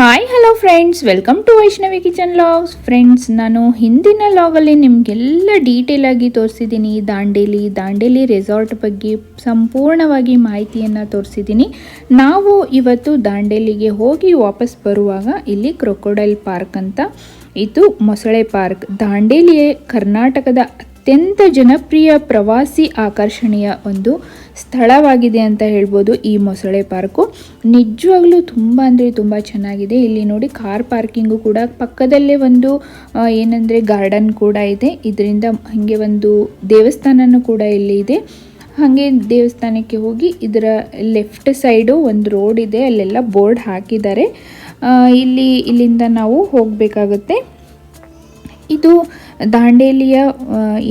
Hi hello friends welcome to Vaishnavi kitchen vlogs friends ನಾನು ಹಿಂದಿನ ಲಾಗಲ್ಲಿ ನಿಮಗೆಲ್ಲ ಡೀಟೇಲ್ ಆಗಿ ತೋರಿಸಿದ್ದೀನಿ. ದಾಂಡೇಲಿ ದಾಂಡೇಲಿ ರೆಸಾರ್ಟ್ ಬಗ್ಗೆ ಸಂಪೂರ್ಣವಾಗಿ ಮಾಹಿತಿಯನ್ನು ತೋರಿಸಿದ್ದೀನಿ. ನಾವು ಇವತ್ತು ದಾಂಡೇಲಿಗೆ ಹೋಗಿ ವಾಪಸ್ ಬರುವಾಗ ಇಲ್ಲಿ ಕ್ರೊಕೊಡೈಲ್ ಪಾರ್ಕ್ ಅಂತ, ಇದು ಮೊಸಳೆ ಪಾರ್ಕ್ ದಾಂಡೇಲಿಯೇ ಕರ್ನಾಟಕದ ಅತ್ಯಂತ ಜನಪ್ರಿಯ ಪ್ರವಾಸಿ ಆಕರ್ಷಣೀಯ ಒಂದು ಸ್ಥಳವಾಗಿದೆ ಅಂತ ಹೇಳ್ಬೋದು ಈ ಮೊಸಳೆ ಪಾರ್ಕು. ನಿಜವಾಗ್ಲೂ ತುಂಬ ಅಂದರೆ ತುಂಬ ಚೆನ್ನಾಗಿದೆ. ಇಲ್ಲಿ ನೋಡಿ ಕಾರ್ ಪಾರ್ಕಿಂಗು ಕೂಡ ಪಕ್ಕದಲ್ಲೇ ಒಂದು ಏನಂದರೆ ಗಾರ್ಡನ್ ಕೂಡ ಇದೆ. ಇದರಿಂದ ಹಾಗೆ ಒಂದು ದೇವಸ್ಥಾನನೂ ಕೂಡ ಇಲ್ಲಿ ಇದೆ. ಹಾಗೆ ದೇವಸ್ಥಾನಕ್ಕೆ ಹೋಗಿ ಇದರ ಲೆಫ್ಟ್ ಸೈಡು ಒಂದು ರೋಡ್ ಇದೆ. ಅಲ್ಲೆಲ್ಲ ಬೋರ್ಡ್ ಹಾಕಿದ್ದಾರೆ. ಇಲ್ಲಿ ಇಲ್ಲಿಂದ ನಾವು ಹೋಗಬೇಕಾಗುತ್ತೆ. ಇದು ದಾಂಡೇಲಿಯ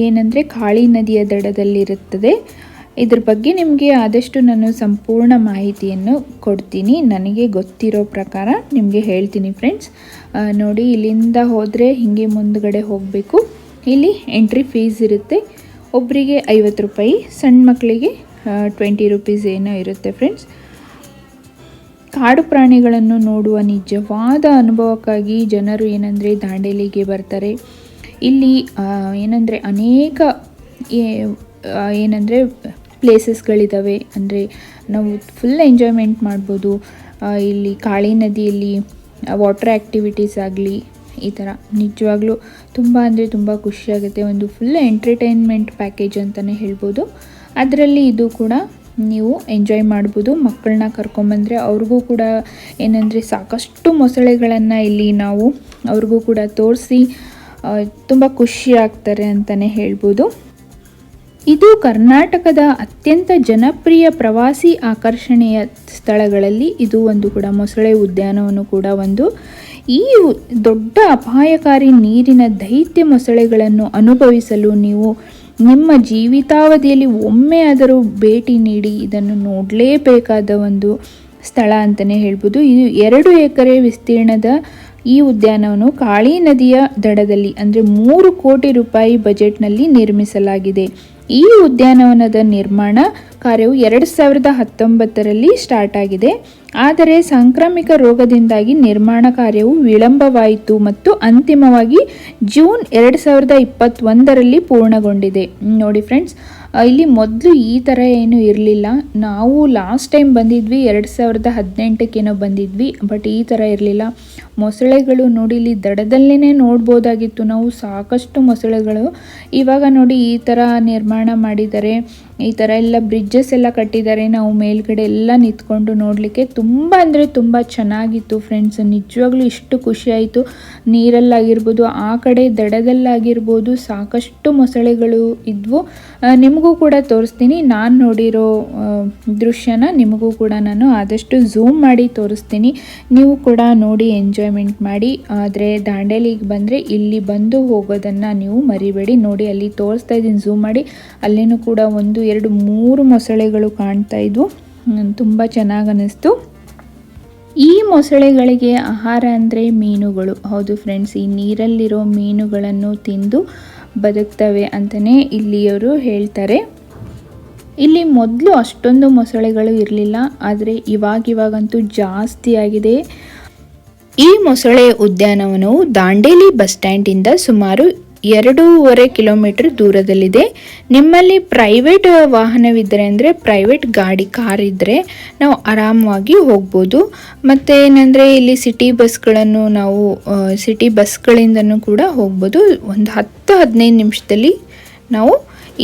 ಏನಂದರೆ ಕಾಳಿ ನದಿಯ ದಡದಲ್ಲಿರುತ್ತದೆ. ಇದ್ರ ಬಗ್ಗೆ ನಿಮಗೆ ಆದಷ್ಟು ನಾನು ಸಂಪೂರ್ಣ ಮಾಹಿತಿಯನ್ನು ಕೊಡ್ತೀನಿ. ನನಗೆ ಗೊತ್ತಿರೋ ಪ್ರಕಾರ ನಿಮಗೆ ಹೇಳ್ತೀನಿ ಫ್ರೆಂಡ್ಸ್ ನೋಡಿ, ಇಲ್ಲಿಂದ ಹೋದರೆ ಹಿಂಗೆ ಮುಂದ್ಗಡೆ ಹೋಗಬೇಕು. ಇಲ್ಲಿ ಎಂಟ್ರಿ ಫೀಸ್ ಇರುತ್ತೆ. ಒಬ್ಬರಿಗೆ ಐವತ್ತು ರೂಪಾಯಿ, ಸಣ್ಣ ಮಕ್ಕಳಿಗೆ ಟ್ವೆಂಟಿ ರುಪೀಸ್ ಏನೋ ಇರುತ್ತೆ ಫ್ರೆಂಡ್ಸ್ ಕಾಡು ಪ್ರಾಣಿಗಳನ್ನು ನೋಡುವ ನಿಜವಾದ ಅನುಭವಕ್ಕಾಗಿ ಜನರು ಏನಂದರೆ ದಾಂಡೇಲಿಗೆ ಬರ್ತಾರೆ. ಇಲ್ಲಿ ಏನಂದರೆ ಅನೇಕ ಏನಂದರೆ ಪ್ಲೇಸಸ್ಗಳಿದ್ದಾವೆ ಅಂದರೆ ನಾವು ಫುಲ್ ಎಂಜಾಯ್ಮೆಂಟ್ ಮಾಡ್ಬೋದು. ಇಲ್ಲಿ ಕಾಳಿ ನದಿಯಲ್ಲಿ, ವಾಟರ್ ಆ್ಯಕ್ಟಿವಿಟೀಸ್ ಆಗಲಿ, ಈ ಥರ ನಿಜವಾಗ್ಲೂ ತುಂಬ ಅಂದರೆ ತುಂಬ ಖುಷಿಯಾಗುತ್ತೆ ಒಂದು ಫುಲ್ ಎಂಟರ್ಟೈನ್ಮೆಂಟ್ ಪ್ಯಾಕೇಜ್ ಅಂತಲೇ ಹೇಳ್ಬೋದು. ಅದರಲ್ಲಿ ಇದು ಕೂಡ ನೀವು ಎಂಜಾಯ್ ಮಾಡ್ಬೋದು. ಮಕ್ಕಳನ್ನ ಕರ್ಕೊಂಬಂದರೆ ಅವ್ರಿಗೂ ಕೂಡ ಏನಂದರೆ ಸಾಕಷ್ಟು ಮೊಸಳೆಗಳನ್ನು ಇಲ್ಲಿ ನಾವು ಅವ್ರಿಗೂ ಕೂಡ ತೋರಿಸಿ ತುಂಬ ಖುಷಿ ಆಗ್ತಾರೆ ಅಂತಲೇ ಹೇಳ್ಬೋದು. ಇದು ಕರ್ನಾಟಕದ ಅತ್ಯಂತ ಜನಪ್ರಿಯ ಪ್ರವಾಸಿ ಆಕರ್ಷಣೆಯ ಸ್ಥಳಗಳಲ್ಲಿ ಇದು ಒಂದು ಕೂಡ. ಮೊಸಳೆ ಉದ್ಯಾನವನ್ನು ಕೂಡ ಒಂದು. ಈ ದೊಡ್ಡ ಅಪಾಯಕಾರಿ ನೀರಿನ ದೈತ್ಯ ಮೊಸಳೆಗಳನ್ನು ಅನುಭವಿಸಲು ನೀವು ನಿಮ್ಮ ಜೀವಿತಾವಧಿಯಲ್ಲಿ ಒಮ್ಮೆ ಆದರೂ ಭೇಟಿ ನೀಡಿ ಇದನ್ನು ನೋಡಲೇಬೇಕಾದ ಒಂದು ಸ್ಥಳ ಅಂತಲೇ ಹೇಳ್ಬೋದು. ಇದು ಎರಡು ಎಕರೆ ವಿಸ್ತೀರ್ಣದ ಈ ಉದ್ಯಾನವನ್ನು ಕಾಳಿ ನದಿಯ ದಡದಲ್ಲಿ ಅಂದರೆ ಮೂರು ಕೋಟಿ ರೂಪಾಯಿ ಬಜೆಟ್ನಲ್ಲಿ ನಿರ್ಮಿಸಲಾಗಿದೆ. ಈ ಉದ್ಯಾನವನದ ನಿರ್ಮಾಣ ಕಾರ್ಯವು ಎರಡು ಸಾವಿರದ ಹತ್ತೊಂಬತ್ತರಲ್ಲಿ ಸ್ಟಾರ್ಟ್ ಆಗಿದೆ. ಆದರೆ ಸಾಂಕ್ರಾಮಿಕ ರೋಗದಿಂದಾಗಿ ನಿರ್ಮಾಣ ಕಾರ್ಯವು ವಿಳಂಬವಾಯಿತು ಮತ್ತು ಅಂತಿಮವಾಗಿ ಜೂನ್ ಎರಡು ಸಾವಿರದ ಇಪ್ಪತ್ತೊಂದರಲ್ಲಿ ಪೂರ್ಣಗೊಂಡಿದೆ. ನೋಡಿ ಫ್ರೆಂಡ್ಸ್ ಇಲ್ಲಿ ಮೊದಲು ಈ ಥರ ಏನು ಇರಲಿಲ್ಲ. ನಾವು ಲಾಸ್ಟ್ ಟೈಮ್ ಬಂದಿದ್ವಿ ಎರಡು ಸಾವಿರದ ಹದಿನೆಂಟಕ್ಕೇನೋ ಬಂದಿದ್ವಿ ಬಟ್ ಈ ಥರ ಇರಲಿಲ್ಲ. ಮೊಸಳೆಗಳು ನೋಡಿ ಇಲ್ಲಿ ದಡದಲ್ಲೇ ನೋಡ್ಬೋದಾಗಿತ್ತು. ನಾವು ಸಾಕಷ್ಟು ಮೊಸಳೆಗಳು ಇವಾಗ ನೋಡಿ ಈ ಥರ ನಿರ್ಮಾಣ ಮಾಡಿದ್ದಾರೆ. ಈ ಥರ ಎಲ್ಲ ಬ್ರಿಡ್ಜಸ್ ಎಲ್ಲ ಕಟ್ಟಿದ್ದಾರೆ. ನಾವು ಮೇಲ್ಗಡೆ ಎಲ್ಲ ನಿಂತ್ಕೊಂಡು ನೋಡಲಿಕ್ಕೆ ತುಂಬ ಅಂದರೆ ತುಂಬ ಚೆನ್ನಾಗಿತ್ತು ಫ್ರೆಂಡ್ಸ್ ನಿಜವಾಗ್ಲೂ ಇಷ್ಟು ಖುಷಿಯಾಯಿತು ನೀರಲ್ಲಾಗಿರ್ಬೋದು ಆ ಕಡೆ ದಡದಲ್ಲಾಗಿರ್ಬೋದು ಸಾಕಷ್ಟು ಮೊಸಳೆಗಳು ಇದ್ವು. ಆ, ನಿಮಗೂ ಕೂಡ ತೋರಿಸ್ತೀನಿ. ನಾನು ನೋಡಿರೋ ದೃಶ್ಯನ ನಿಮಗೂ ಕೂಡ ನಾನು ಆದಷ್ಟು ಝೂಮ್ ಮಾಡಿ ತೋರಿಸ್ತೀನಿ. ನೀವು ಕೂಡ ನೋಡಿ ಎಂಜಾಯ್ಮೆಂಟ್ ಮಾಡಿ. ಆದರೆ ದಾಂಡೇಲಿಗೆ ಬಂದರೆ ಇಲ್ಲಿ ಬಂದು ಹೋಗೋದನ್ನು ನೀವು ಮರಿಬೇಡಿ. ನೋಡಿ, ಅಲ್ಲಿ ತೋರಿಸ್ತಾ ಇದ್ದೀನಿ ಝೂಮ್ ಮಾಡಿ. ಅಲ್ಲೇನೂ ಕೂಡ ಒಂದು, ಎರಡು, ಮೂರು ಮೊಸಳೆಗಳು ಕಾಣ್ತಾ ಇದ್ವು. ತುಂಬ ಚೆನ್ನಾಗಿ ಅನ್ನಿಸ್ತು. ಈ ಮೊಸಳೆಗಳಿಗೆ ಆಹಾರ ಅಂದರೆ ಮೀನುಗಳು. ಹೌದು ಫ್ರೆಂಡ್ಸ್ ಈ ನೀರಲ್ಲಿರೋ ಮೀನುಗಳನ್ನು ತಿಂದು ಬದುಕ್ತವೆ ಅಂತಲೇ ಇಲ್ಲಿಯವರು ಹೇಳ್ತಾರೆ. ಇಲ್ಲಿ ಮೊದಲು ಅಷ್ಟೊಂದು ಮೊಸಳೆಗಳು ಇರಲಿಲ್ಲ, ಆದರೆ ಇವಾಗಿವಾಗಂತೂ ಜಾಸ್ತಿ ಆಗಿದೆ. ಈ ಮೊಸಳೆ ಉದ್ಯಾನವನವು ದಾಂಡೇಲಿ ಬಸ್ ಸ್ಟ್ಯಾಂಡಿಂದ ಸುಮಾರು ಎರಡೂವರೆ ಕಿಲೋಮೀಟರ್ ದೂರದಲ್ಲಿದೆ. ನಿಮ್ಮಲ್ಲಿ ಪ್ರೈವೇಟ್ ವಾಹನವಿದ್ದರೆ ಅಂದರೆ ಪ್ರೈವೇಟ್ ಗಾಡಿ ಕಾರ್ ಇದ್ದರೆ ನಾವು ಆರಾಮವಾಗಿ ಹೋಗ್ಬೋದು. ಮತ್ತು ಏನಂದರೆ ಇಲ್ಲಿ ಸಿಟಿ ಬಸ್ಗಳನ್ನು ನಾವು ಸಿಟಿ ಬಸ್ಗಳಿಂದನೂ ಕೂಡ ಹೋಗ್ಬೋದು. ಒಂದು ಹತ್ತು, ಹದಿನೈದು ನಿಮಿಷದಲ್ಲಿ ನಾವು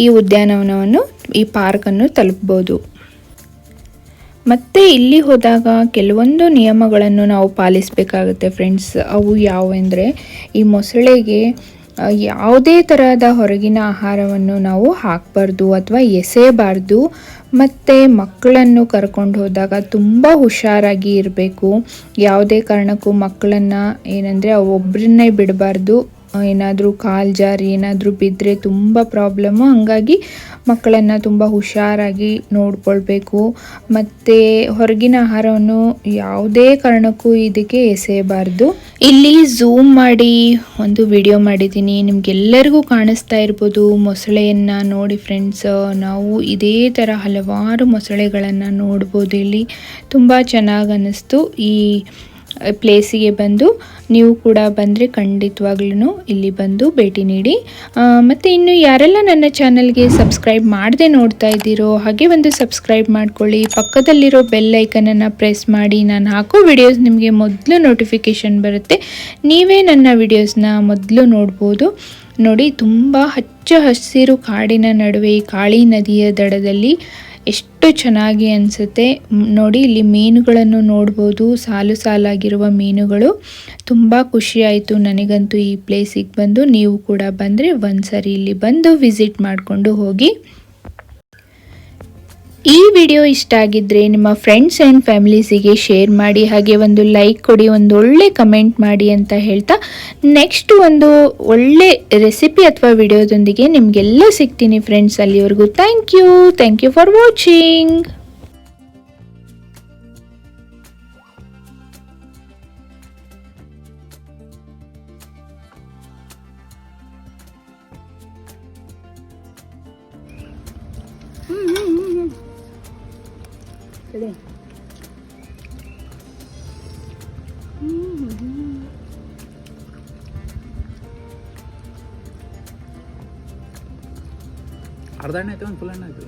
ಈ ಉದ್ಯಾನವನವನ್ನು, ಈ ಪಾರ್ಕನ್ನು ತಲುಪ್ಬೋದು. ಮತ್ತೆ ಇಲ್ಲಿ ಹೋದಾಗ ಕೆಲವೊಂದು ನಿಯಮಗಳನ್ನು ನಾವು ಪಾಲಿಸಬೇಕಾಗುತ್ತೆ ಫ್ರೆಂಡ್ಸ್ ಅವು ಯಾವುವೆಂದರೆ ಈ ಮೊಸಳೆಗೆ ಯಾವುದೇ ತರಹದ ಹೊರಗಿನ ಆಹಾರವನ್ನು ನಾವು ಹಾಕಬಾರ್ದು ಅಥವಾ ಎಸೆಯಬಾರ್ದು. ಮತ್ತು ಮಕ್ಕಳನ್ನು ಕರ್ಕೊಂಡು ಹೋದಾಗ ತುಂಬ ಹುಷಾರಾಗಿ ಇರಬೇಕು. ಯಾವುದೇ ಕಾರಣಕ್ಕೂ ಮಕ್ಕಳನ್ನು ಏನಂದರೆ ಒಬ್ಬರನ್ನೇ ಬಿಡಬಾರ್ದು. ಏನಾದರೂ ಕಾಲು ಜಾರಿ ಏನಾದರೂ ಬಿದ್ದರೆ ತುಂಬ ಪ್ರಾಬ್ಲಮ್ಮು ಹಂಗಾಗಿ ಮಕ್ಕಳನ್ನು ತುಂಬ ಹುಷಾರಾಗಿ ನೋಡ್ಕೊಳ್ಬೇಕು. ಮತ್ತು ಹೊರಗಿನ ಆಹಾರವನ್ನು ಯಾವುದೇ ಕಾರಣಕ್ಕೂ ಇದಕ್ಕೆ ಎಸೆಯಬಾರ್ದು. ಇಲ್ಲಿ ಝೂಮ್ ಮಾಡಿ ಒಂದು ವಿಡಿಯೋ ಮಾಡಿದ್ದೀನಿ. ನಿಮಗೆಲ್ಲರಿಗೂ ಕಾಣಿಸ್ತಾ ಇರ್ಬೋದು ಮೊಸಳೆಯನ್ನು ನೋಡಿ ಫ್ರೆಂಡ್ಸ್ ನಾವು ಇದೇ ಥರ ಹಲವಾರು ಮೊಸಳೆಗಳನ್ನು ನೋಡ್ಬೋದು ಇಲ್ಲಿ. ತುಂಬ ಚೆನ್ನಾಗಿ ಅನ್ನಿಸ್ತು. ಈ ಪ್ಲೇಸಿಗೆ ಬಂದು ನೀವು ಕೂಡ ಬಂದರೆ ಖಂಡಿತವಾಗ್ಲೂ ಇಲ್ಲಿ ಬಂದು ಭೇಟಿ ನೀಡಿ. ಮತ್ತು ಇನ್ನು ಯಾರೆಲ್ಲ ನನ್ನ ಚಾನಲ್ಗೆ ಸಬ್ಸ್ಕ್ರೈಬ್ ಮಾಡದೆ ನೋಡ್ತಾ ಇದ್ದೀರೋ ಹಾಗೆ ಒಂದು ಸಬ್ಸ್ಕ್ರೈಬ್ ಮಾಡ್ಕೊಳ್ಳಿ. ಪಕ್ಕದಲ್ಲಿರೋ ಬೆಲ್ ಐಕನನ್ನು ಪ್ರೆಸ್ ಮಾಡಿ. ನಾನು ಹಾಕೋ ವಿಡಿಯೋಸ್ ನಿಮಗೆ ಮೊದಲು ನೋಟಿಫಿಕೇಷನ್ ಬರುತ್ತೆ. ನೀವೇ ನನ್ನ ವಿಡಿಯೋಸ್ನ ಮೊದಲು ನೋಡ್ಬೋದು. ನೋಡಿ, ತುಂಬ ಹಚ್ಚ ಹಸಿರು ಕಾಡಿನ ನಡುವೆ ಕಾಳಿ ನದಿಯ ದಡದಲ್ಲಿ ಎಷ್ಟು ಚೆನ್ನಾಗಿ ಅನಿಸುತ್ತೆ. ನೋಡಿ, ಇಲ್ಲಿ ಮೀನುಗಳನ್ನು ನೋಡ್ಬೋದು. ಸಾಲು ಸಾಲಾಗಿರುವ ಮೀನುಗಳು. ತುಂಬ ಖುಷಿಯಾಯಿತು ನನಗಂತೂ ಈ ಪ್ಲೇಸಿಗೆ ಬಂದು. ನೀವು ಕೂಡ ಬಂದರೆ ಒಂದ್ಸರಿ ಇಲ್ಲಿ ಬಂದು ವಿಸಿಟ್ ಮಾಡಿಕೊಂಡು ಹೋಗಿ. ಈ ವಿಡಿಯೋ ಇಷ್ಟ ಆಗಿದ್ರೆ ನಿಮ್ಮ ಫ್ರೆಂಡ್ಸ್ ಆ್ಯಂಡ್ ಫ್ಯಾಮಿಲೀಸಿಗೆ ಶೇರ್ ಮಾಡಿ, ಹಾಗೆ ಒಂದು ಲೈಕ್ ಕೊಡಿ, ಒಂದು ಒಳ್ಳೆ ಕಮೆಂಟ್ ಮಾಡಿ ಅಂತ ಹೇಳ್ತಾ ನೆಕ್ಸ್ಟ್ ಒಂದು ಒಳ್ಳೆ ರೆಸಿಪಿ ಅಥವಾ ವಿಡಿಯೋದೊಂದಿಗೆ ನಿಮಗೆಲ್ಲ ಸಿಗ್ತೀನಿ ಫ್ರೆಂಡ್ಸ್ ಅಲ್ಲಿವರೆಗೂ. Thank you thank you for watching ಅರ್ಧ ಎಣ್ಣೆ ಆಯ್ತು ಒಂದು ಫುಲ್ ಎಣ್ಣೆ ಆಯ್ತು